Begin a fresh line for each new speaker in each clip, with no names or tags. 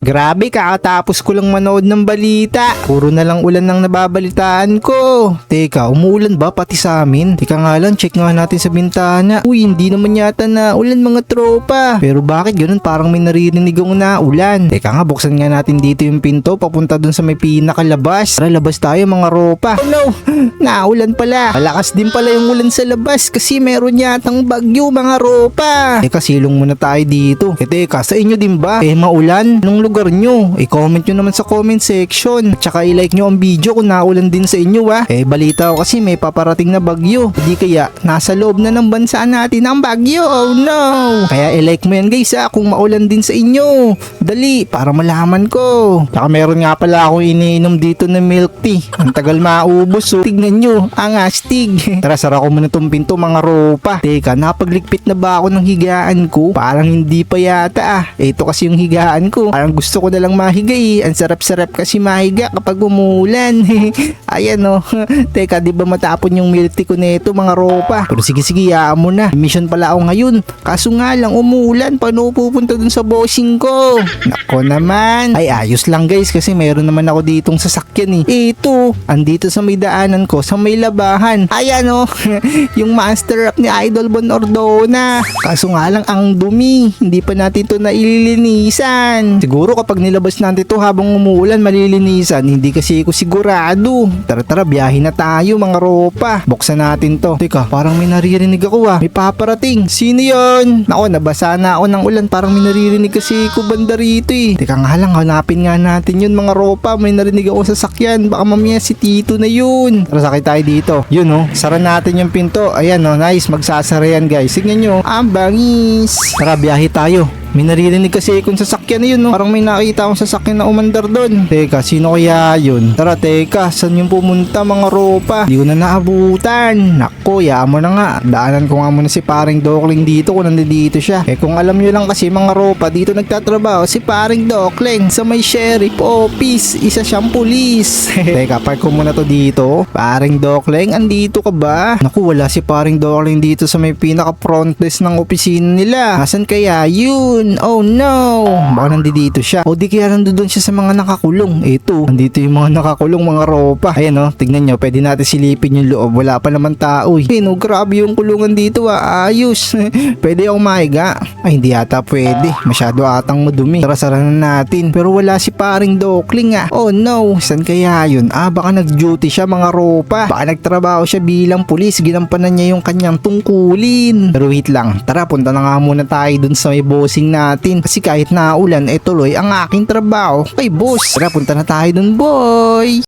Grabe, kakatapos ko lang manood ng balita. Puro na lang ulan ang nababalitaan ko. Teka, umuulan ba pati sa amin? Teka nga lang, check nga natin sa bintana. Uy, hindi naman yata na ulan mga tropa. Pero bakit ganun parang may naririnig akong na ulan? Teka nga, buksan nga natin dito yung pinto papunta dun sa may pinakalabas. Tara, labas tayo mga ropa. Oh no, naulan pala. Malakas din pala yung ulan sa labas kasi meron yatang bagyo mga ropa. Teka, silong muna tayo dito. Eh teka, sa inyo din ba? Eh maulan? Nung lugar nyo? I-comment nyo naman sa comment section. At saka i-like nyo ang video kung naulan din sa inyo ha. Eh balita ko kasi may paparating na bagyo. Hindi kaya nasa loob na ng bansa natin ang bagyo. Oh no! Kaya i-like mo yan guys ha kung maulan din sa inyo. Dali, para malaman ko. Saka meron nga pala akong iniinom dito na milk tea. Ang tagal maubos oh. Tignan nyo, ang astig. Tara, sara ko muna tong pinto mga ropa. Teka, napagligpit na ba ako ng higaan ko? Parang hindi pa yata ah. Ito kasi yung higaan ko. Parang gusto ko na lang mahiga eh. Ang sarap-sarap kasi mahiga kapag umulan. Ayan oh. Teka, di ba matapon yung milk tea ko nito mga ropa? Pero sige sige, yaan mo na. Mission pala ako ngayon. Kaso nga lang umulan. Paano pupunta dun sa bossing ko? Nako naman. Ay ayos lang guys kasi meron naman ako ditong sasakyan eh. Ito, andito sa may daanan ko sa may labahan. Ayan oh. yung master rap ni Idol Bon Ordona. Kaso nga lang ang dumi. Hindi pa natin to naililinisan. Siguro kapag nilabas natin to habang umuulan malilinisan. Hindi kasi ako sigurado. Tara tara biyahe na tayo mga ropa. Buksan natin to. Teka parang may naririnig ako ah. May paparating. Sino yon? Nako nabasa na ako ng ulan. Parang may naririnig kasi ko banda rito eh. Teka nga lang hanapin nga natin yun mga ropa. May narinig ako sa sakyan. Baka mamaya si Tito na yun. Tara sakay tayo dito. Yun oh. Sara natin yung pinto. Ayan oh. Nice. Magsasara yan guys. Tignan nyo. Ang bangis. Tara biyahe tayo. May naririnig kasi kung sasakyan na yun, no? Parang may nakita akong sasakyan na umandar doon. Teka, sino kaya yun? Tara, teka, saan yung pumunta mga ropa? Di ko na naabutan. Nako, yaan mo na nga. Daanan ko nga muna si paring Dokling dito kung nandito siya. Eh kung alam nyo lang kasi mga ropa, dito nagtatrabaho si paring Dokling sa may sheriff office. Isa siyang pulis. teka, park ko muna to dito. Paring Dokling, andito ka ba? Naku, wala si paring Dokling dito sa may pinaka front desk ng opisina nila. Nasaan kaya yun? Oh no! Baka nandito siya. O di kaya nandun siya sa mga nakakulong. Ito, nandito yung mga nakakulong mga ropa. Ayan oh, tignan nyo, pwede natin silipin yung loob. Wala pa naman tao eh. No, grabe yung kulungan dito ah. Ayos. pwede akong mahiga. Ay, hindi yata pwede. Masyado atang madumi. Tara, sara na natin. Pero wala si paring Dokling ah. Oh no, saan kaya yun? Ah, baka nag-duty siya mga ropa. Baka nagtrabaho siya bilang pulis. Ginampanan niya yung kanyang tungkulin. Pero wait lang. Tara, punta na nga muna tayo dun sa may bossing natin. Kasi kahit naulan, eh tuloy ang aking trabaho kay boss. Tara, punta na tayo dun, boy.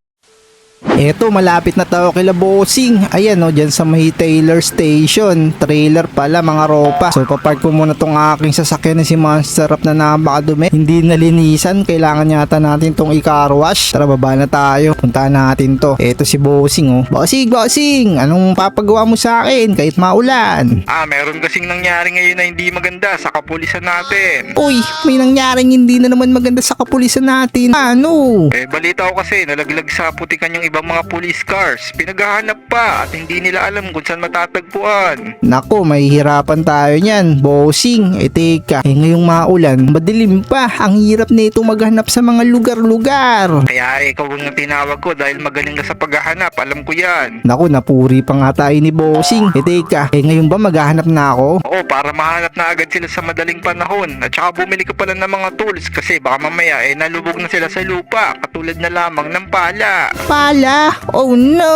Eto, malapit na tayo kila bossing. Ayan o, dyan sa may Taylor Station. Trailer pala, mga ropa. So, papark ko muna tong aking sasakyan na si Monster Up na napakadumi. Hindi nalinisan. Kailangan yata natin tong i-car wash. Tara, baba na tayo. Puntahan natin to. Eto si bossing oh. Bossing, bossing! Anong papagawa mo sa akin kahit maulan?
Ah, meron kasing nangyari ngayon na hindi maganda sa kapulisan natin.
Uy, may nangyaring hindi na naman maganda sa kapulisan natin. Ano?
Eh, balita ko kasi, nalaglag sa putikan yung ibang mga police cars. Pinaghahanap pa at hindi nila alam kung saan matatagpuan.
Nako, may hirapan tayo niyan. Bossing, eh teka, eh ngayong maulan, madilim pa. Ang hirap nito maghanap sa mga lugar-lugar.
Kaya ikaw ang tinawag ko dahil magaling ka sa paghahanap. Alam ko yan.
Nako, napuri pa nga tayo ni Bossing. Eh teka, eh ngayon ba maghahanap na ako?
Oo, para mahanap na agad sila sa madaling panahon. At saka bumili ka pala ng mga tools kasi baka mamaya eh nalubog na sila sa lupa. Katulad na lamang ng pala.
Pala? Oh no!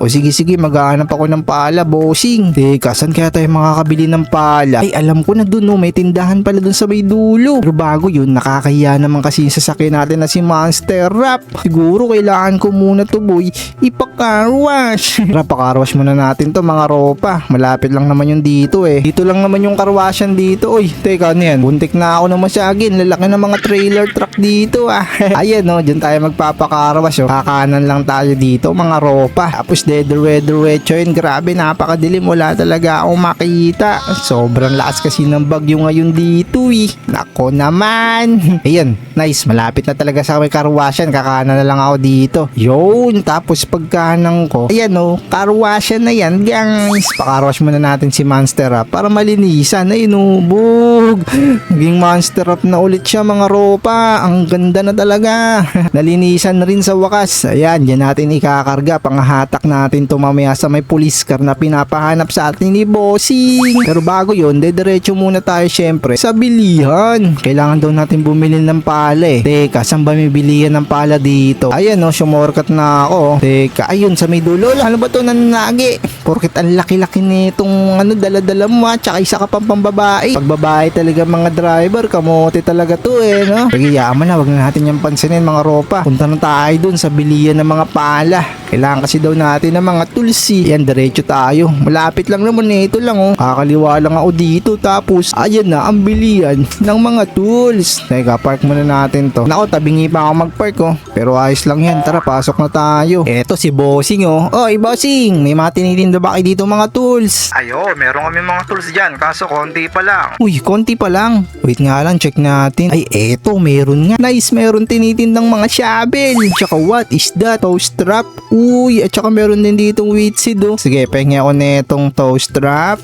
O sige sige, maghahanap ako ng pala, bossing. Teka, saan kaya tayo makakabili ng pala? Ay, alam ko na dun, no, may tindahan pala dun sa may dulo. Pero bago yun, nakakahiya naman kasi yung sasakyan natin na si Monster Rap. Siguro kailangan ko muna to, boy, ipa-car wash. Tara, pa-car wash muna natin to, mga ropa. Malapit lang naman yung dito eh. Dito lang naman yung car washan dito. Uy, teka, ano yan? Buntik na ako ng masyagin. Lalaki ng mga trailer truck dito ah. Ayan, no, dyan tayo magpapa-car wash. Oh. Kakanan lang tayo dito mga ropa. Tapos dedo-wedo-wecho yun. Grabe, napakadilim. Wala talaga akong makita. Sobrang lakas kasi ng bagyo ngayon dito eh. Nako naman. Ayan, nice. Malapit na talaga sa may karwasyan. Kakana na lang ako dito. Yun, tapos pagkanang ko. Ayan oh, karwasyan na yan guys. Pakarwash muna natin si Monster Up para malinisan. Ayun oh, bug. Naging Monster Up na ulit siya mga ropa. Ang ganda na talaga. Nalinisan na rin sa wakas. Ayan, yan natin ikakarga. Panghatak natin to mamaya sa may police car na pinapahanap sa atin ni Bossing. Pero bago yun, dediretso muna tayo syempre sa bilihan. Kailangan daw natin bumili ng pala eh. Teka, saan ba may bilihan ng pala dito? Ayan oh, sumorkat na ako. Teka, ayun sa may dulo. Ano ba to nananagi? Porket ang laki-laki nitong ano, dala-dala mo ah. Tsaka isa ka pang pambabae. Pag babae talaga mga driver, kamote talaga to eh, no? Sige, yaman na, wag na natin yung pansinin mga ropa. Punta na tayo dun sa bilihan ng mga pala. Kailangan kasi daw natin ng mga tulsi. Yan, diretso tayo. Malapit lang naman eh. Ito lang oh. Kakaliwa lang ako dito. Tapos, ayan na ang bilihan ng mga tools. Teka, park muna natin to. Nako, tabingi pa ako mag-park oh. Pero ayos lang yan. Tara, pasok na tayo. Eto si Bossing oh. Oy, Bossing! May mga tinitinda ba kayo dito mga tools?
Ayo, meron kami mga tools dyan, kaso konti pa lang.
Uy, konti pa lang. Wait nga lang, check natin. Ay, eto, meron nga. Nice, meron tinitindang mga shovel. Tsaka what is that? Toe strap? Uy, at saka meron din dito wheat seed, oh. Sige, pengi ako netong toe strap.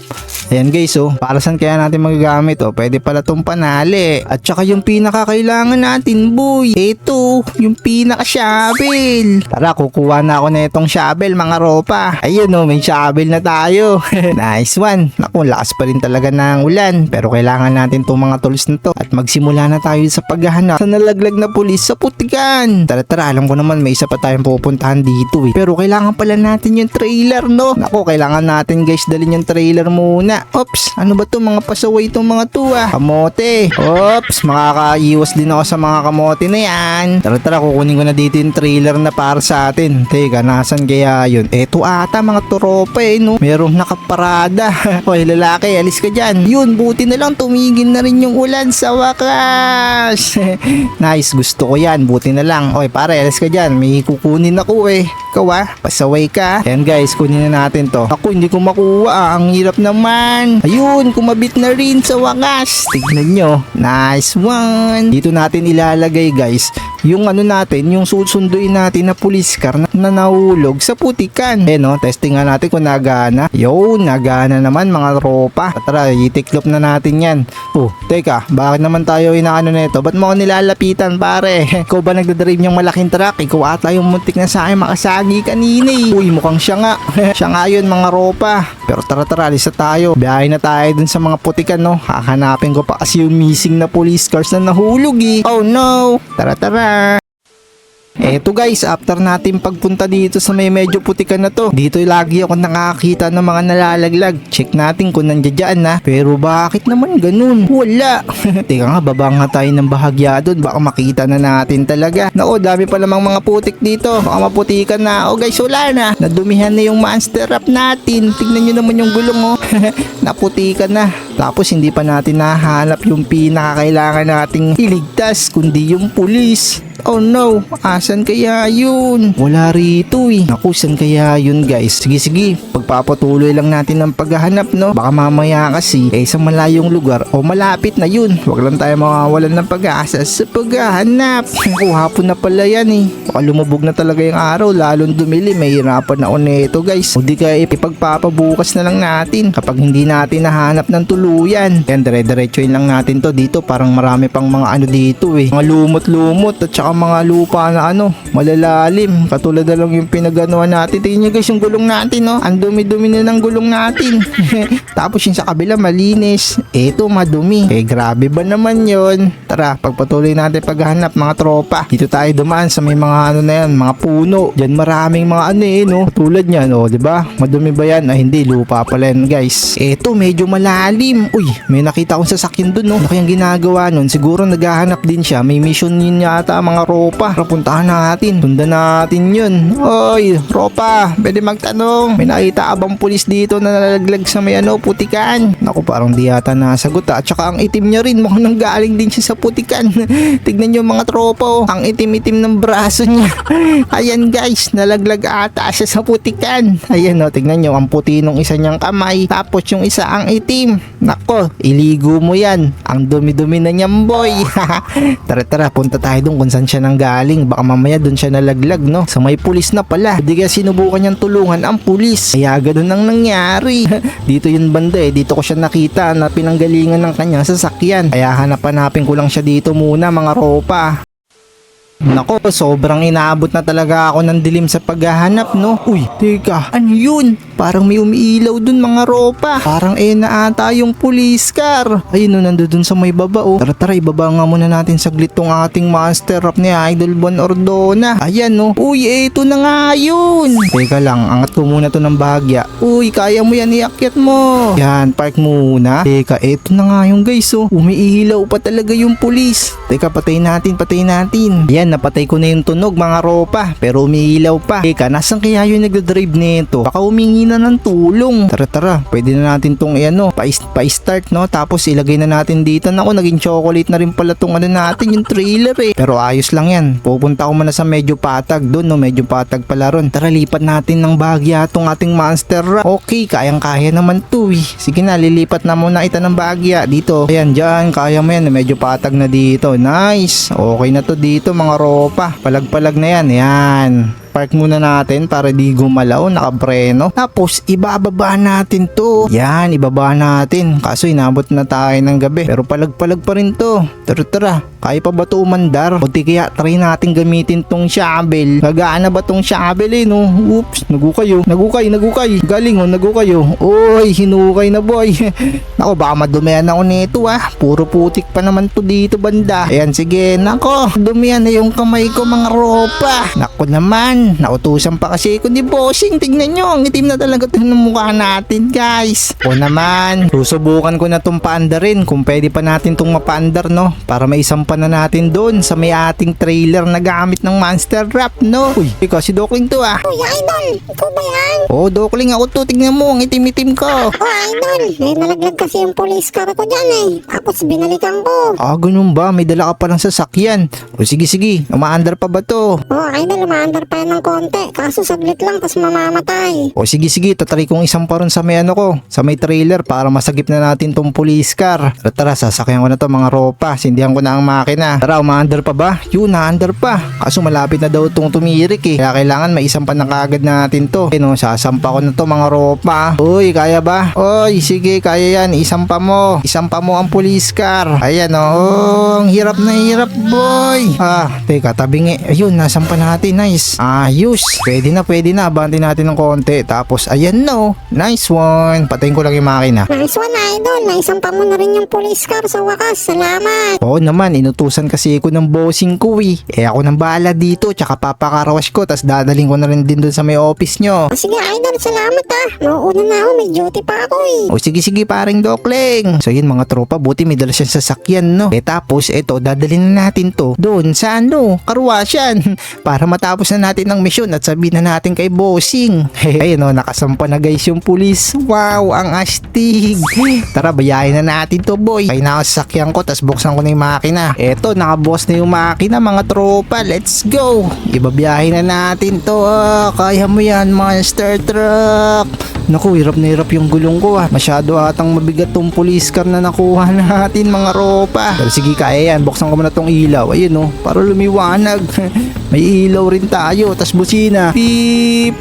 Ayan guys, oh. Para saan kaya natin magagamit, oh? Pwede pala tong panali. At saka yung pinakakailangan natin, boy. Eto, yung pinaka-shovel. Tara, kukuha na ako netong shovel, mga ropa. Ayun, oh, may shovel na tayo. nice one. Naku, lakas pa rin talaga ng ulan. Pero kailangan natin tong mga tools na to. At magsimula na tayo sa paghahanap sa nalaglag na pulis sa putikan. Tara, tara. Alam ko naman may isa pa tayong pupuntahan dito eh. Pero kailangan pala natin yung trailer, no? Naku, kailangan natin guys dalhin yung trailer muna. Ops, ano ba to? Mga pasaway itong mga to ah. Kamote. Ops, makakaiwas din ako sa mga kamote na yan. Tara, tara. Kukunin ko na dito yung trailer na para sa atin. Teka, nasan kaya yun? Eto ata mga tropa eh, no? Merong nakaparada. Hoy, lalaki, alis ka dyan. Yun, buti na lang tumigil na rin yung ulan sa wakas. nice, gusto ko yan. Buti na lang. Hoy, pare, alis ka dyan. May kukunin ako eh. Ikaw ah, pasaway ka. Yan guys, kunin na natin to. Ako, hindi ko makuha ah. Ang hirap naman. Ayun, kumabit na rin sa wakas. Tignan nyo. Nice one. Dito natin ilalagay guys. Yung ano natin, yung susunduin natin na police car na, na nahulog sa putikan. Eh no, testing nga natin kung nagana. Yo, nagana naman mga tropa. Tara, itiklop na natin yan. Oh, teka, bakit naman tayo inaano nito? Ba't mo ako nilalapitan pare? Ikaw ba nagdadrive yung malaking truck? Ikaw ata yung muntik na sa akin makasagi kanina eh. Uy, mukhang siya nga. siya nga yun mga ropa. Pero tara tara, alis na tayo. Biyahe na tayo dun sa mga putikan no. Hahanapin ko pa kasi yung missing na police cars na nahulog eh. Oh no! Tara tara! Eto guys, after natin pagpunta dito sa may medyo putikan na to, dito lagi ako nakakita ng mga nalalaglag. Check natin kung nandiyan na. Pero bakit naman ganun? Wala. Teka nga, baba nga tayo ng bahagya doon. Baka makita na natin talaga. Nako, dami pa namang mga putik dito. Baka maputikan na. O guys, wala na. Nadumihan na yung monster up natin. Tignan nyo naman yung gulong oh. Naputikan na. Tapos hindi pa natin nahanap yung pinakakailangan nating iligtas kundi yung pulis. Oh no, asan kaya yun? Wala rito eh. Naku, saan kaya yun guys? Sige sige, pagpapatuloy lang natin ng paghahanap no. Baka mamaya kasi eh sa malayong lugar o malapit na yun. Huwag lang tayo mawawalan ng pag-asa sa paghahanap. Naku, hapon na pala yan eh. Baka lumubog na talaga yung araw, lalong dumili. May hirapan ako nito guys. O di kaya ipagpapabukas na lang natin kapag hindi natin nahanap ng tuluyan. Yan, dire-diretsuin lang natin to dito. Parang marami pang mga ano dito eh. Mga lumot-lumot at saka mga lupa na ano, malalalim. Katulad na lang yung pinagawa natin. Tingnan nyo guys yung gulong natin, no? Ang dumi-dumi na ng gulong natin. Tapos yung sa kabila, malinis. Eto, madumi. Eh, grabe ba naman yon Tara, pagpatuloy natin paghanap mga tropa. Dito tayo dumaan sa may mga ano na yan, mga puno. Diyan maraming mga ano eh, no? Tulad niyan, oh, di ba? Madumi ba yan? Ah, hindi, lupa pala yan, guys. Eto, medyo malalim. Uy, may nakita akong sasakyan dun, no? Ano kayang ginagawa nun? Siguro naghahanap din siya. May mission yun yata, mga ropa. Tara, natin. Sundan natin yun. Oy, ropa, pwede magtanong. May nakita ka bang pulis dito na nalaglag sa may ano, putikan? Naku, parang di yata nasagot ah. At saka ang itim niya rin, mukhang nanggaling din siya sa putikan. Tignan niyo mga tropa oh. Ang itim-itim ng braso niya. Ayan guys, nalaglag ata siya sa putikan. Ayan oh, tignan niyo ang puti nung isa niyang kamay. Tapos yung isa ang itim. Nako, iligo mo yan. Ang dumi-dumi na niyan boy. tara tara, punta tayo dun kung saan siya nang galing. Baka mamaya dun siya nalaglag no. Sa may pulis na pala. Hindi kaya sinubukan niyang tulungan ang pulis. Kaya ganun ang nangyari. dito yun banda eh. Dito ko siya nakita na pinanggalingan ng kanyang sasakyan. Kaya hanap-hanapin ko lang siya dito muna mga ropa. Nako, sobrang inaabot na talaga ako ng dilim sa paghahanap, no? Uy, teka, ano yun? Parang may umiilaw dun mga ropa. Parang eh na ata yung police car. Ayun no, nando dun sa may baba oh. Tara tara, ibaba nga muna natin saglit tong ating monster rap ni Idol Bon Ordona. Ayan no. Uy, eto na nga yun. Teka lang, angat ko muna to ng bahagya. Uy, kaya mo yan, iakyat mo. Yan, park muna. Teka, eto na nga yung guys oh. Umiilaw pa talaga yung police. Teka, patayin natin, patayin natin. Yan, napatay ko na yung tunog mga ropa. Pero umiilaw pa. Teka, nasan kaya yung nagdadrive nito? Baka humingi na ng tulong. Tara, tara. Pwede na natin tong ano, pa- pa-start no. Tapos ilagay na natin dito. Naku, naging chocolate na rin pala tong ano natin, yung trailer eh. Pero ayos lang yan. Pupunta ako muna sa medyo patag doon no. Medyo patag pala ron. Tara, lipat natin ng bahagya tong ating monster rap. Okay, kayang-kaya naman to eh. Sige na, lilipat na muna ita ng bahagya dito. Ayan, dyan. Kaya mo yan. Medyo patag na dito. Nice. Okay na to dito mga ropa. Palag-palag na yan. Yan park muna natin para di gumalaw, nakabreno. Tapos, ibababa natin to. Yan, ibaba natin. Kaso, inabot na tayo ng gabi. Pero palag-palag pa rin to. Tara, tara. Kaya pa ba to umandar? O di kaya try natin gamitin tong shovel. Gagaan na ba tong shovel eh, no? Oops, nagukayo. Nagukay, nagukay. Galing oh, nagukayo. Oy, hinukay na boy. Nako, baka madumihan ako nito ah. Puro putik pa naman to dito banda. Ayan, sige. Nako, dumihan na yung kamay ko mga ropa. Nako naman, nautusan pa kasi ni bossing. Tignan nyo, ang itim na talaga ito ng mukha natin guys. O naman, susubukan ko na tong paandarin kung pwede pa natin tong mapaandar no. Para maisampa na natin doon sa may ating trailer na gamit ng Monster Rap no. Uy, ikaw si Dokling to ah.
Uy, idol! Ikaw ba yan?
Oh, Dokling ako to. Tignan mo, ang itim-itim ko.
Oh, idol! Eh, nalaglag kasi yung police car ko dyan eh. Tapos binalikan ko.
Ah, ganun ba? May dala ka palang sasakyan. O sige, sige. Umaandar pa ba to?
Oh, idol, umaandar pa yan ng konti. Kaso saglit lang, tapos mamamatay.
O sige sige, tatry kong isang paron sa may ano ko, sa may trailer para masagip na natin tong police car. Tara, tara sasakyan ko na to mga ropa, sindihan ko na ang makina. Tara, umaandar pa ba? Yun, naandar pa. Kaso malapit na daw tong tumirik eh. Kaya kailangan may isang na kagad natin to. Eh no, sasampa ko na to mga ropa. Uy, kaya ba? Uy, sige, kaya yan. Isampa mo. Isampa mo ang police car. Ayan oh, ang hirap na hirap boy. Ah, teka, tabingi. Ayun, nasampa natin. Nice. Ayos. Pwede na, pwede na. Abanti natin ng konti. Tapos, ayan no. Nice one. Patayin ko lang yung makina.
Nice one, idol. Naisampa mo na rin yung police car sa wakas. Salamat.
Oo naman, inutusan kasi ako ng bossing ko eh. Eh ako nang bahala dito, tsaka papakarawas ko, tas dadaling ko na rin din dun sa may office nyo.
Oh, sige, idol. Salamat ah. Mauuna na ako. May duty pa ako eh.
O sige sige paring dokling. So yun mga tropa, buti may dala siyang sasakyan no. Eh tapos eto, dadalhin na natin to doon sa ano, karwasyan. Para matapos na natin ang misyon at sabihin na natin kay bossing. Ayun no, nakasampa na guys yung pulis. Wow, ang astig. Tara, bayahin na natin to boy. Kaya na ako sa sasakyan ko, tas buksan ko na yung makina. Eto, nakaboss na yung makina mga tropa. Let's go. Ibabiyahin na natin to. Ah, kaya mo yan, monster truck. Naku, hirap na hirap yung gulong ko ah. Masyado atang mabigat tong police car na nakuha natin mga ropa. Pero sige, kaya yan. Buksan ko muna tong ilaw. Ayun oh, para lumiwanag. May ilaw rin tayo. Tas busina. Beep!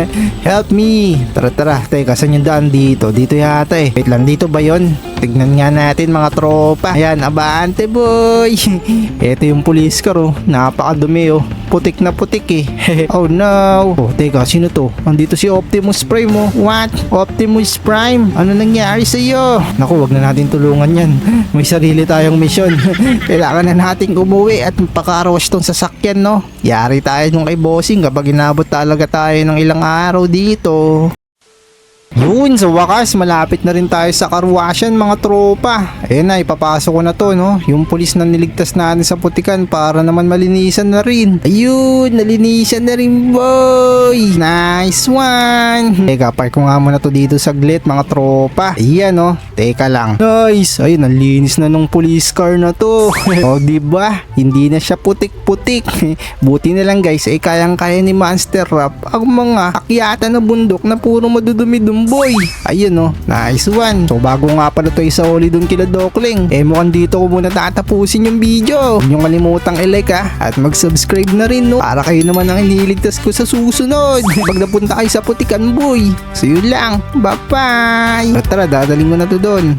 Help me! Tara tara. Teka, saan yung daan dito? Dito yata eh. Wait lang, dito ba yon? Tignan nga natin mga tropa. Ayan, abante boy! Ito yung police car oh. Napakadumi oh. Putik na putik eh. oh no! Oh, teka, sino to? Andito si Optimus Prime oh. What? Optimus Prime? Ano nangyari sa iyo? Naku, wag na natin tulungan yan. May sarili tayong misyon. Kailangan na nating umuwi at pakarawas tong sasakyan no. Yari tayo nung kay bossing kapag inabot talaga tayo ng ilang araw dito. Yun, sa wakas, malapit na rin tayo sa karwasyan mga tropa. Ayun na, ipapasok ko na to, no? Yung pulis na niligtas natin sa putikan para naman malinisan na rin. Ayun, nalinisan na rin, boy! Nice one! Teka, park ko nga muna to dito saglit, mga tropa. Ayan, no? Teka lang. Nice! Ayun, ang linis na nung police car na to. o, diba? Hindi na siya putik-putik. Buti na lang, guys, ay kayang-kaya ni Monster Rap ang mga akyatan na bundok na puro madudumi-dumboy. Ayun no, nice one. So bago nga pala to isa uli dun kila Dokling, eh mukhang dito ko muna tatapusin yung video. Huwag niyong kalimutang i-like ha, at mag-subscribe na rin no, para kayo naman ang iniligtas ko sa susunod. Pag napunta kayo sa Putikan Boy. So yun lang, bye-bye. Tara, dadaling mo na to doon.